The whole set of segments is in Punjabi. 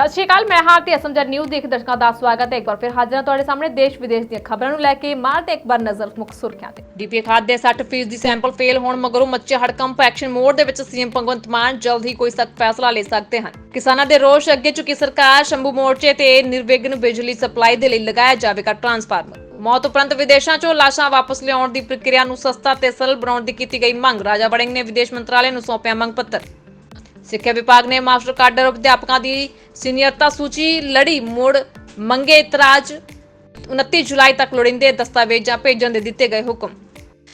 ਸਤਿ ਸ਼੍ਰੀ ਅਕਾਲ, ਮੈਂ ਹਾਂ ਤੇ ਅਸਮਜਰ ਨਿਊਜ਼ ਦੇਖ ਦਰਸ਼ਕਾਂ ਦਾ ਸਵਾਗਤ ਹੈ। ਇੱਕ ਵਾਰ ਫਿਰ ਹਾਜ਼ਰ ਹਾਂ ਤੁਹਾਡੇ ਸਾਹਮਣੇ ਦੇਸ਼, ਵਿਦੇਸ਼ ਦੀਆਂ ਖਬਰਾਂ ਨੂੰ ਲੈ ਕੇ। ਮਾਰਦੇ ਇੱਕ ਵਾਰ ਨਜ਼ਰ ਮੁੱਖ ਸੁਰਖੀਆਂ ਤੇ। ਡੀਪੀ ਖਾਦ ਦੇ 60% ਦੀ ਸੈਂਪਲ ਫੇਲ ਹੋਣ ਮਗਰੋਂ ਮੱਚੇ ਹੜਕੰਪ ਐਕਸ਼ਨ ਮੋਡ ਦੇ ਵਿੱਚ ਸੀਐਮ ਭਗਵੰਤ ਮਾਨ ਜਲਦ ਹੀ ਕੋਈ ਸਖਤ ਫੈਸਲਾ ਲੈ ਸਕਦੇ ਹਨ। ਕਿਸਾਨਾਂ ਦੇ ਰੋਸ਼ ਅੱਗੇ ਚੁੱਕੀ ਸਰਕਾਰ ਸ਼ੰਭੂ ਮੋਰਚੇ ਤੇ ਨਿਰਵਿਘਨ ਬਿਜਲੀ ਸਪਲਾਈ ਦੇ ਲਈ ਲਗਾਇਆ ਜਾਵੇਗਾ ਟਰਾਂਸਫਾਰਮਰ। ਮੌਤ ਉਪਰੰਤ ਵਿਦੇਸ਼ਾਂ ਚੋਂ ਲਾਸ਼ਾਂ ਵਾਪਸ ਲਿਆਉਣ ਦੀ ਪ੍ਰਕਿਰਿਆ ਨੂੰ ਸਸਤਾ ਤੇ ਸਰਲ ਬਣਾਉਣ ਦੀ ਕੀਤੀ ਗਈ ਮੰਗ। ਰਾਜਾ ਵੜਿੰਗ ਨੇ ਵਿਦੇਸ਼ ਮੰਤਰਾਲੇ ਨੂੰ ਸੌਂਪਿਆ ਮੰਗ ਪੱਤਰ। ਸਿੱਖਿਆ ਵਿਭਾਗ ਨੇ ਮਾਸਟਰ ਕਾਡਰ ਅਧਿਆਪਕਾਂ ਦੀ ਸੀਨੀਅਰਤਾ ਸੂਚੀ ਲੜੀ, ਮੋੜ ਮੰਗੇ ਇਤਰਾਜ਼। 29 ਜੁਲਾਈ ਤੱਕ ਲੋੜੀਂਦੇ ਦਸਤਾਵੇਜ਼ਾਂ ਭੇਜਣ ਦੇ ਦਿੱਤੇ ਗਏ ਹੁਕਮ।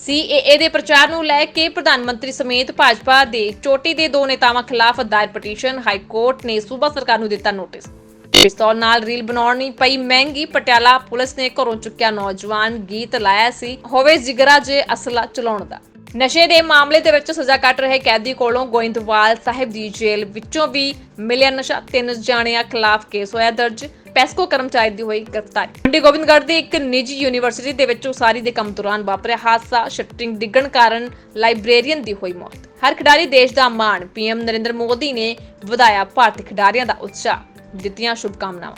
ਸੀਏਏ ਦੇ ਪ੍ਰਚਾਰ ਨੂੰ ਲੈ ਕੇ ਪ੍ਰਧਾਨ ਮੰਤਰੀ ਸਮੇਤ ਭਾਜਪਾ ਦੇ ਚੋਟੀ ਦੇ ਦੋ ਨੇਤਾਵਾਂ ਖਿਲਾਫ ਦਾਇਰ ਪਟੀਸ਼ਨ ਹਾਈ ਕੋਰਟ ਨੇ ਸੂਬਾ ਸਰਕਾਰ ਨੂੰ ਦਿੱਤਾ ਨੋਟਿਸ। ਪਿਸਤੌਲ ਨਾਲ ਰੀਲ ਬਣਾਉਣੀ ਪਈ ਮਹਿੰਗੀ, ਪਟਿਆਲਾ ਪੁਲਿਸ ਨੇ ਘਰੋਂ ਚੁੱਕਿਆ ਨੌਜਵਾਨ ਗੀਤ ਲਾਇਆ ਸੀ। ਹੋਵੇ ਜਿਗਰਾ ਜੇ ਅਸਲਾ ਚਲਾਉਣ ਦਾ। ਨਸ਼ੇ ਦੇ ਮਾਮਲੇ ਦੇ ਵਿੱਚ ਸਜ਼ਾ ਕੱਟ ਰਹੇ ਕੈਦੀ ਕੋਲੋਂ ਗੋਇੰਦਵਾਲ ਸਾਹਿਬ ਦੀ ਜੇਲ੍ਹ ਵਿੱਚੋਂ ਵੀ ਮਿਲਿਆ ਨਸ਼ਾ। ਤਿੰਨ ਜਾਣਿਆਂ ਖਿਲਾਫ ਕੇਸ ਹੋਇਆ ਦਰਜ। ਪੈਸਕੋ ਕਰਮਚਾਰੀ ਦੀ ਹੋਈ ਗ੍ਰਿਫਤਾਰੀ। ਮੰਡੀ ਗੋਬਿੰਦਗੜ੍ਹ ਦੀ ਇੱਕ ਨਿੱਜੀ ਯੂਨੀਵਰਸਿਟੀ ਦੇ ਵਿੱਚ ਉਸਾਰੀ ਦੇ ਕੰਮ ਦੌਰਾਨ ਵਾਪਰਿਆ ਹਾਦਸਾ। ਸ਼ਟਰਿੰਗ ਡਿੱਗਣ ਕਾਰਨ ਲਾਇਬ੍ਰੇਰੀਅਨ ਦੀ ਹੋਈ ਮੌਤ। ਹਰ ਖਿਡਾਰੀ ਦੇਸ਼ ਦਾ ਮਾਣ। ਪੀਐਮ ਨਰਿੰਦਰ ਮੋਦੀ ਨੇ ਵਧਾਇਆ ਭਾਰਤੀ ਖਿਡਾਰੀਆਂ ਦਾ ਉਤਸ਼ਾਹ। ਦਿੱਤੀਆਂ ਸ਼ੁਭਕਾਮਨਾਵਾਂ।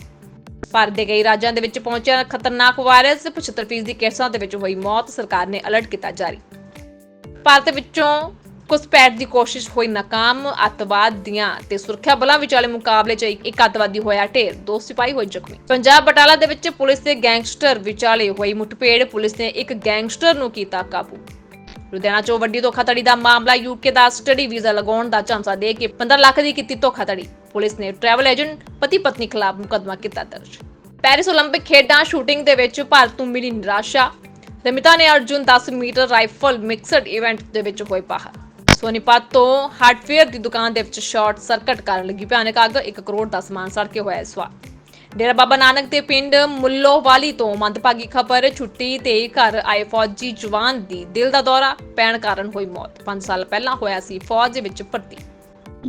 ਭਾਰਤ ਦੇ ਕਈ ਰਾਜਾਂ ਦੇ ਵਿੱਚ ਪਹੁੰਚਿਆ ਖਤਰਨਾਕ ਵਾਇਰਸ। 75% ਦੀ ਕੇਸਾਂ ਦੇ ਵਿੱਚ ਹੋਈ ਮੌਤ। ਸਰਕਾਰ ਨੇ ਅਲਰਟ ਕੀਤਾ ਜਾਰੀ। ਭਾਰਤ ਵਿੱਚੋਂ ਘੁਸਪੈਠ ਦੀ ਕੋਸ਼ਿਸ਼ ਹੋਈ ਨਾਕਾਮ ਅੱਤਵਾਦ ਦੀਆਂ ਤੇ ਸੁਰੱਖਿਆ ਬਲਾਂ ਵਿਚਾਲੇ ਮੁਕਾਬਲੇ 'ਚ ਇੱਕ ਇੱਕ ਅੱਤਵਾਦੀ ਹੋਇਆ ਢੇਰ ਦੋ ਸਿਪਾਹੀ ਹੋਏ ਜ਼ਖਮੀ ਪੰਜਾਬ ਬਟਾਲਾ ਦੇ ਵਿੱਚ ਪੁਲਿਸ ਤੇ ਗੈਂਗਸਟਰ ਵਿਚਾਲੇ ਹੋਈ ਮੁੱਠਭੇੜ ਪੁਲਿਸ ਨੇ ਇੱਕ ਗੈਂਗਸਟਰ ਨੂੰ ਕੀਤਾ ਕਾਬੂ ਲੁਧਿਆਣਾ 'ਚੋਂ ਵੱਡੀ ਧੋਖਾਧੜੀ ਦਾ ਮਾਮਲਾ ਯੂਕੇ ਦਾ ਸਟੱਡੀ ਵੀਜ਼ਾ ਲਗਾਉਣ ਦਾ ਝਾਂਸਾ ਦੇ ਕੇ 15 ਲੱਖ ਦੀ ਕੀਤੀ ਧੋਖਾਧੜੀ ਪੁਲਿਸ ਨੇ ਟਰੈਵਲ ਏਜੰਟ ਪਤੀ ਪਤਨੀ ਖਿਲਾਫ ਮੁਕੱਦਮਾ ਕੀਤਾ ਦਰਜ ਪੈਰਿਸ 올림픽 ਖੇਡਾਂ ਸ਼ੂਟਿੰਗ ਦੇ ਵਿੱਚ ਭਾਰਤ ਨੂੰ ਮਿਲੀ ਨਿਰਾਸ਼ਾ ਰਮਿਤਾ ਨੇ Arjun 10 metre rifle mixed event ਦੇ ਵਿੱਚ ਹੋਏ ਬਾਹਰ। ਸੋਨੀਪਤ ਤੋਂ ਹਾਰਡਵੇਅਰ ਦੀ ਦੁਕਾਨ ਦੇ ਵਿੱਚ ਸ਼ਾਰਟ ਸਰਕਟ ਕਾਰਨ ਲੱਗੀ ਭਿਆਨਕ ਅੱਗ 1 ਕਰੋੜ ਦਾ ਸਮਾਨ ਸੜ ਕੇ ਹੋਇਆ ਸਵਾ ਡੇਰਾ ਬਾਬਾ ਨਾਨਕ ਦੇ ਪਿੰਡ ਮੁੱਲੋਵਾਲੀ ਤੋਂ ਮੰਦਭਾਗੀ ਖਬਰ, ਛੁੱਟੀ ਤੇ ਘਰ ਆਏ ਫੌਜੀ ਜਵਾਨ ਦੀ ਦਿਲ ਦਾ ਦੌਰਾ, ਪੈਣ ਕਾਰਨ ਹੋਈ ਮੌਤ। 5 ਸਾਲ ਪਹਿਲਾਂ ਹੋਇਆ ਸੀ ਫੌਜ ਦੇ ਵਿੱਚ ਭਰਤੀ।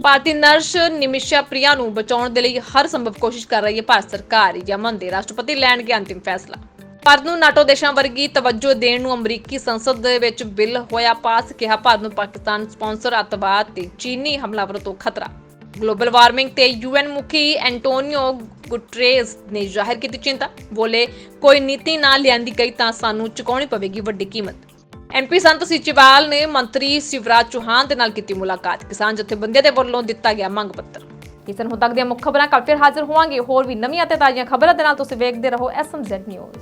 ਭਾਰਤੀ ਨਰਸ ਨਿਮਿਸ਼ਾ ਪ੍ਰਿਆ ਨੂੰ ਬਚਾਉਣ ਦੇ ਲਈ ਹਰ ਸੰਭਵ ਕੋਸ਼ਿਸ਼ ਕਰ ਰਹੀ ਹੈ ਭਾਰਤ ਸਰਕਾਰ, ਯਮਨ ਦੇ ਰਾਸ਼ਟਰਪਤੀ ਲੈਣਗੇ ਅੰਤਿਮ ਫੈਸਲਾ। ਭਾਰਤ ਨੂੰ ਨਾਟੋ ਦੇਸ਼ਾਂ ਵਰਗੀ ਤਵੱਜੋ ਦੇਣ ਨੂੰ ਅਮਰੀਕੀ ਸੰਸਦ ਦੇ ਵਿੱਚ ਬਿੱਲ ਹੋਇਆ ਪਾਸ, ਕਿਹਾ ਭਾਰਤ ਨੂੰ ਪਾਕਿਸਤਾਨ ਸਪਾਂਸਰ ਅੱਤਵਾਦ ਤੇ ਚੀਨੀ ਹਮਲਾਵਰ ਤੋਂ ਖਤਰਾ। ਗਲੋਬਲ ਵਾਰਮਿੰਗ ਤੇ ਯੂਐਨ ਮੁਖੀ ਐਂਟੋਨੀਓ ਗੁਟਰੇਸ ਨੇ ਜ਼ਾਹਿਰ ਕੀਤੀ ਚਿੰਤਾ। ਬੋਲੇ, ਕੋਈ ਨੀਤੀ ਨਾ ਲਿਆਂਦੀ ਗਈ ਤਾਂ ਸਾਨੂੰ ਚੁਕਾਉਣੀ ਪਵੇਗੀ ਵੱਡੀ ਕੀਮਤ। ਐਮਪੀ ਸੰਤ ਸੀਚੇਵਾਲ ਨੇ ਮੰਤਰੀ ਸ਼ਿਵਰਾਜ ਚੌਹਾਨ ਦੇ ਨਾਲ ਕੀਤੀ ਮੁਲਾਕਾਤ। ਕਿਸਾਨ ਜਥੇਬੰਦੀਆਂ ਦੇ ਵੱਲੋਂ ਦਿੱਤਾ ਗਿਆ ਮੰਗ ਪੱਤਰ। ਕਿਸਨ ਹੁਣ ਤੱਕ ਦੀਆਂ ਮੁੱਖ ਖਬਰਾਂ ਕੱਲ ਫਿਰ ਹਾਜ਼ਰ ਹੋਵਾਂਗੇ। ਹੋਰ ਵੀ ਨਵੀਆਂ ਤੇ ਤਾਜ਼ੀਆਂ ਖਬਰਾਂ ਦੇ ਨਾਲ ਤੁਸੀਂ ਵੇਖਦੇ ਰਹੋ ਐਸਐਮਜ਼ੈਡ ਨਿਊਜ਼।